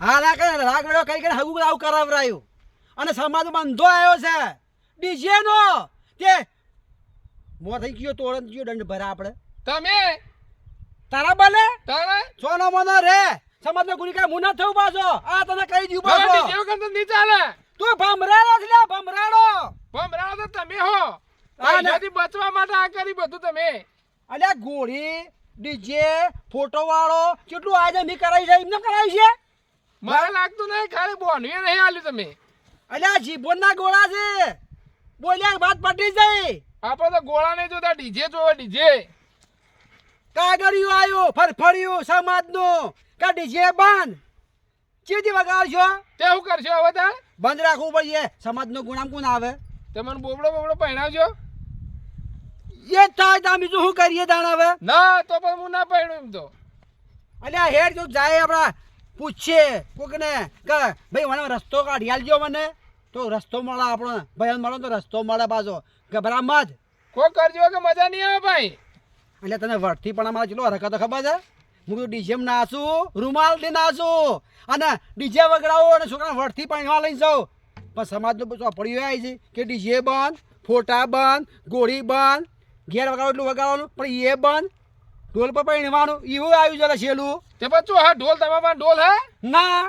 હા રાગ રાગ વેળો કઈ કઈ હગું આવું કરાવરાયું. અને સમાજ બંધો આવ્યો છે. ડીજે નો તે મો થઈ ગયો તોરણ ગયો દંડ ભરા આપણે. તમે? તારા બલે? તારે? સોનો મોનો રે. સમાજ નો ગુની મુના થયું પાછો. આ તને કઈ હવે પાછો. ડીજે વગર તો નહીં ચાલે. તું ભમરાડો છે લે ભમરાડો ભમરાઓ તો તમે હો. ને. બચવા માટે આ કરી બધું તમે. અલ્યા ગોળી ડીજે ફોટો વાળો કેટલું આજે મી કરાવી છે? એમને કરાવી છે? મને લાગતું નહીં ખાલી બોનવી નહીં આલ્યું તમે. અલ્યા જીભોન ના ગોળા છે. બોલ્યા વાત પટી જાય આપણે તો ગોળા નહીં જોતા ડીજે જોવે ડીજે. કાગળિયું આવ્યું ફરફડિયું સમાજનું. કા ડીજે બંધ? ચીજી વગાડશો? તે શું કરશો હવે તાર? બંધ રાખવું પડશે. સમાજનો ગુણામ કોણ આવે? તમને બોબડો બોબડો પહેણાવજો. એ થાય તો બીજું શું કરીએ તાણ હવે? ના તો પણ હું ના પહેણું એમ તો. અલ્યા હેડ જો જાય આપણા પૂછીએ કોકને કે ભાઈ મને રસ્તો કાઢી આલજો મને. તો રસ્તો મળે આપણો. ભાઈ મળે તો રસ્તો મળે પાછો. ગભરા મત કોઈ કરજો કે મજા નહીં આવે ભાઈ. એટલે તને વળથી પણ અમારે ચલો હરકત ખબર છે? હું તો ડીજેમ નાચું રૂમાલથી નાચું. અને ડીજે વગડાવો અને છોકરા વળથી પણ લઈ જાઉં. પણ સમાજનું ચોપડીઓ આવી છે કે ડીજે બંધ ફોટા બંધ ગોળી બંધ ઘેર વગાડો એટલું વગાડવાનું પણ એ બંધ. ઢોલ પર પહેણવાનું એવું આવ્યું છે છેલું તે પછી હા ઢોલ તમારા ઢોલ હે? ના.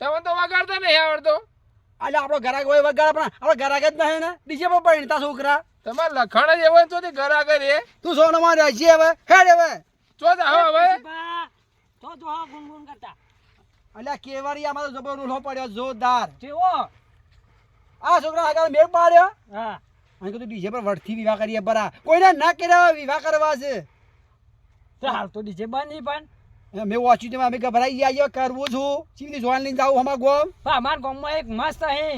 તમે તો વગાડતા નહીં આવડતો એટલે આપણો ઘરાક હોય વગાડે પણ આપણો ઘરાક જ નહીં ને. ડીજે પર પહેણતા છોકરા. તમારે લખણ જ એવો તો ઘર આગળ એ તું સોનામાં રહેજે હવે. હેડ હવે. ચો જાઓ હવે. તો તો હા ગુનગુન કરતા. અલ્યા કેવારી તો જબર રૂલો પડ્યો જોરદાર. જેવો આ છોકરા આગળ મેળ પાડ્યો. હા. અને કીધું ડીજે પર વળથી વિવાહ કરીએ બરા. કોઈને ના કર્યા વિવાહ કરવા છે. તો હાલ તો ડીજે બંધ નહીં પણ. એ મેં વાંચ્યું તેમાં અમે ગભરાઈ ગયા છીએ, કરવું છું. સીધી જોવાન લઈને જાઉં અમારા ગોમ. અમારા ગામમાં એક મસ્ત હે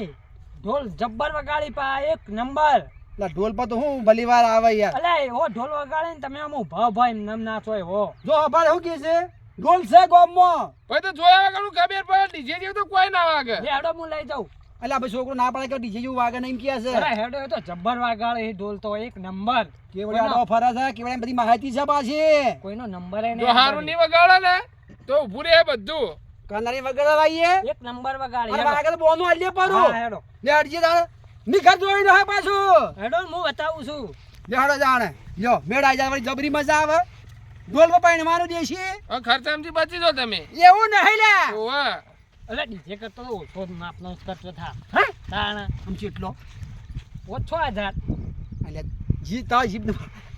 ઢોલ જબ્બર વગાડી પા એક નંબર. એટલે ઢોલ પર તો હું ભલી વાર આવે યાર. અલે એવો ઢોલ વગાડે ને તમે આમ ઊભા ભાઈ નમ નાચો એવો જો અભાર શું કે છે? ઢોલ છે ગોમમાં. પછી તો જોયા વગર ખબર પડે ડીજે જેવું તો કોઈ ના વાગે. હેડો હું લઈ જાઉં. એટલે આપણે છોકરો ના પાડે કે ડીજે જેવું વાગે નહીં કે છે. અરે હેડો તો જબ્બર વગાડે એ ઢોલ તો એક નંબર. કેવડી આડો ફરે છે કેવડી બધી માહિતી છે પાછી. કોઈનો નંબર એ જો હારું નહીં વગાડે ને તો ઊભું રે બધું. કનારી વગાડે લાઈએ એક નંબર વગાડે અરે વાગે તો બોનું આલીએ પરો હા, હેડો. લે અડજી દાડે નિખર જોઈ નો હે પાછું. હેડો હું બતાવું છું. લેડો જાણે. લ્યો મેડા જાય વળી જબરી મજા આવે. ઢોલ પર પાણી દેશી. હવે ખર્ચામાંથી બચી જો તમે. એવું નહીં લે. અલે ડીજે કરતો તો ઓછો આપનો કરતો થા. હે? તાણ આમ ચેટલો? ઓછો હજાર એટલે જી તા જીભ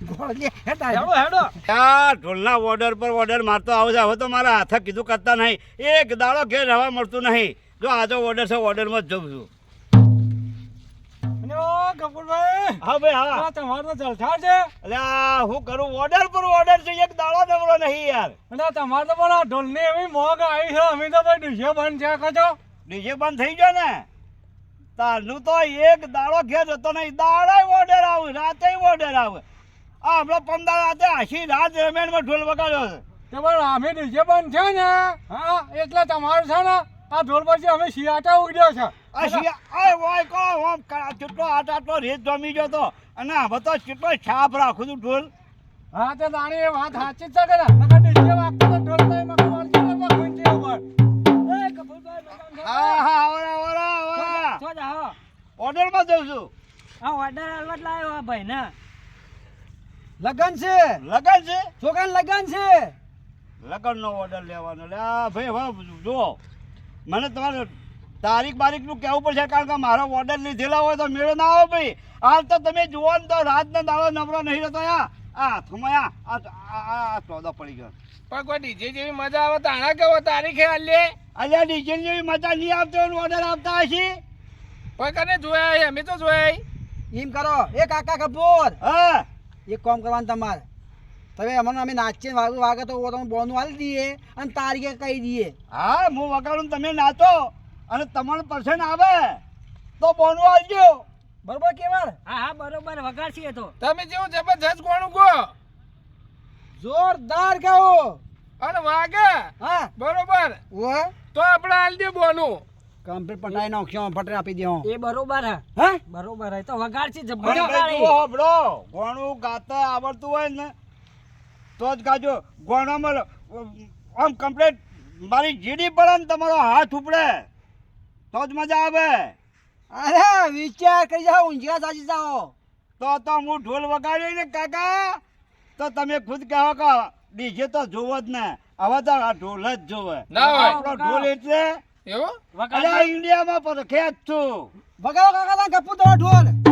ગોળ લે હેડા હેડો હેડો. આ ઢોલના ઓર્ડર પર ઓર્ડર મારતો આવો છે. હવે તો મારા હાથે કીધું કરતા નહીં. એક દાડો ઘેર રહેવા મળતું નહીં. જો આજો ઓર્ડર છે ઓર્ડરમાં જ જઉં છું. કપૂરભાઈ. હા ભાઈ હા. તમારો જલસા છે. એટલે હું કરું ઓર્ડર પર ઓર્ડર છે એક દાડો નવરો નહીં યાર. તમારે તો પણ આ ઢોલની એવી મોગ આવી છે અમે તો ભાઈ ડીજે બંધ છે કચો ડીજે બંધ થઈ ગયો ને? તારનું તો એક દાડો ઘેર જતો નહીં દાડો ઓર્ડર આવે રાતે ઓર્ડર આવે. આ હમણાં પંદર રાતે આખી રાત દરમિયાનમાં ઢોલ વગાડ્યો છે. તે પણ અમે ડીજે બંધ છે ને? હા. એટલે તમારું છે ને આ ઢોલ પછી અમે શિયાટા ઉડ્યો છે. કેટલો આટ આટલો રેત જમી ગયો તો. અને હવે તો કેટલો છાપ રાખું છું ઢોલ. હા તે દાણી એ વાત સાચી જ છે કે ડીજે વાગતો તો ઢોલ તો એમાં ખબર છે ને ઉપર. એ કપૂરભાઈ હા હા ઓરા ઓરા ઓરા છો જા દઉં છું. હા ઓર્ડર આલવટ લાવ્યો આ ભાઈ ને લગન છે? લગન છે? છોકરાને લગન છે? લગનનો ઓર્ડર લેવાનો. આ ભાઈ હવે જુઓ. મને તમારે તારીખ બારીખનું કહેવું પડશે કારણ કે મારો ઓર્ડર લીધેલા હોય તો મેળો ના આવે ભાઈ. હાલ તો તમે જુઓ ને તો રાતનો દાડો નબળો નહીં રહેતો આ આ હાથમાં આ આ ચોદો પડી ગયો. પણ કોઈ ડીજે જેવી મજા આવે તાણા કેવો તારીખે આલે? અલ્યા ડીજે જેવી મજા નહીં આવતો ઓર્ડર આપતા હશે કોઈ કને જોયા અમે તો જોયા એમ કરો. એ કાકા કપૂર. હા. એક કામ કરવાનું તમારે. તમે અમને અમે નાચીને વાગે વાગે તો તમે બોનું આલી દઈએ અને તારીખે કહી દઈએ. હા હું વગાડું ને તમે નાચો. અને તમારું પર્સન આવે તો બોનું આવજો. બરોબર કેવળ હા હા બરોબર વગાડશીએ તો. તમે જેવું જબરજસ્ત ગોણું ગો જોરદાર કહો. અને વાગે? હા. બરોબર. ઓ તો આપણે આલ દે બોનું કમ્પ્લીટ પટાઈ નાખ્યો ફટરે આપી દે એ બરોબર હે. હા? બરોબર હે તો વગાડી જુઓ હોભળો, ગોણું ગાતા આવડતું હોય ને તો જ ગાજો. ગોણામાં આમ કમ્પ્લીટ મારી જીડી પડે ને તમારો હાથ ઉપડે. તો જ મજા આવે. અરે વિચાર કરી જાઓ ઊંઝા સાચી જાઓ. તો તો હું ઢોલ વગાડ્યો ને કાકા? તો તમે ખુદ કહો કે ડીજે તો જોવો જ ને. હવે તો આ ઢોલ જ જોવે. આપણો ઢોલ એટલે એવો? ઇન્ડિયામાં પ્રખ્યાત છું. વગાડો કાકા ગપ્પુ તો ઢોલ.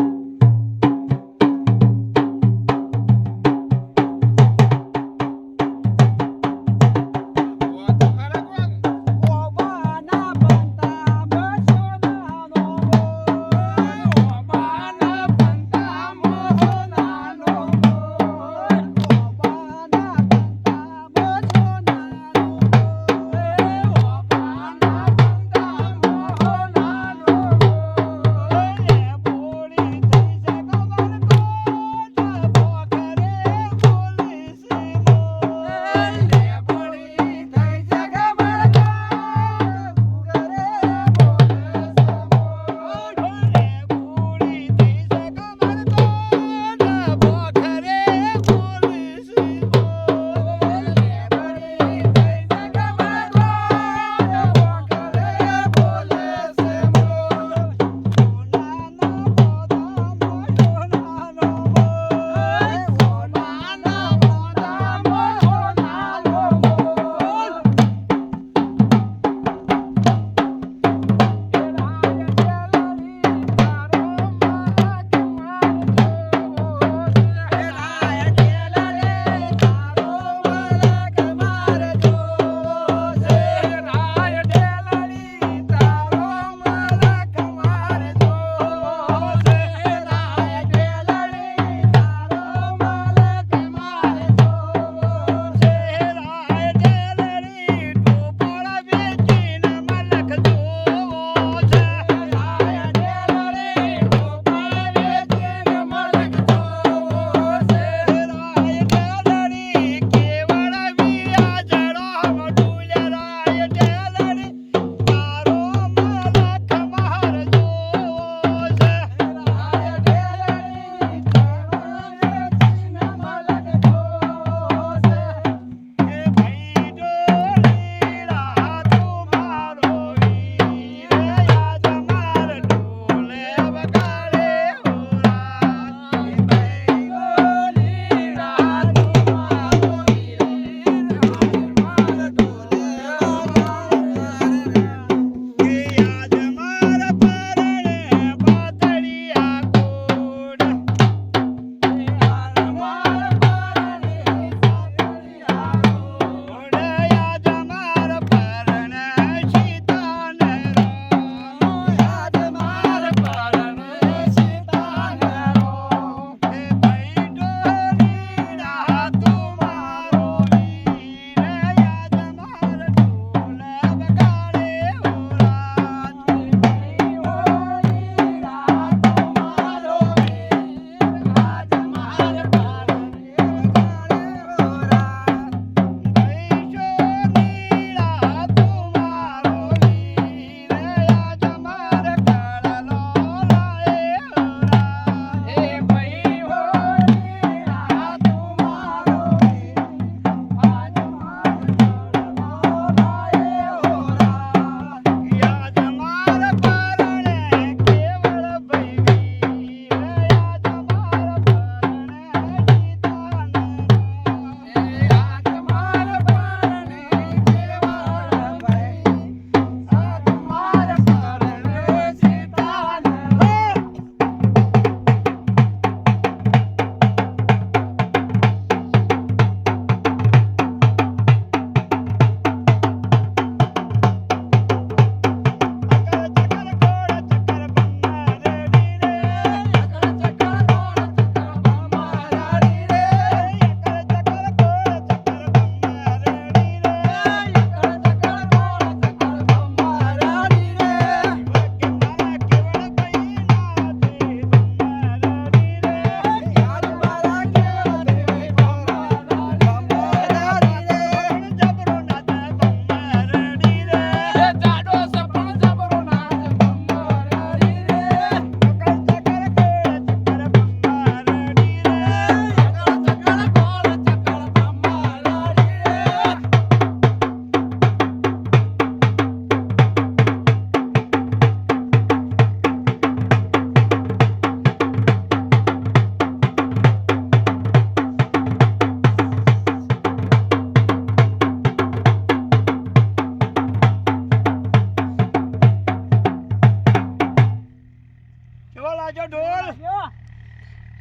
લાજો ઢોલ.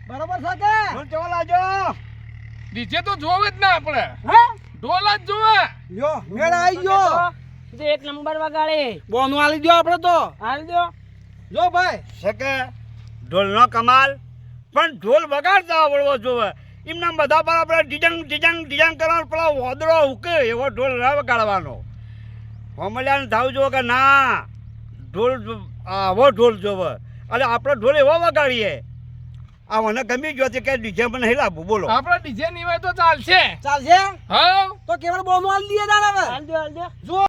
બરોબર છે કે ઢોલ ચો લાજો ડીજે તો જોવે જ ના આપણે. હે? ઢોલ જ જોવે. યો મેળ આવી ગયો. તો એક નંબર વગાડે. બોનો આલી દો આપણે તો. આલી દો જો ભાઈ. શકે ઢોલ નો કમાલ? પણ ઢોલ વગાડતા આવડવો જોવે. એમના બધા પર આપણે ડિજંગ ડિજંગ ડિજંગ કરવાનો પેલો હોદરો ઉકે એવો ઢોલ ના વગાડવાનો. હોમલ્યાને ધાવ જોવો કે ના ઢોલ આવો ઢોલ જોવે. એટલે આપણે ઢોલ એવો વગાડીએ. આ મને ગમી ગયો છે કે ડીજે મને હેલાવું બોલો. આપણે ડીજે હોય તો ચાલશે. ચાલશે? હા તો કેવળ બોનું આલી દઈએ દાદા હવે હાલ દો હાલ દો. જો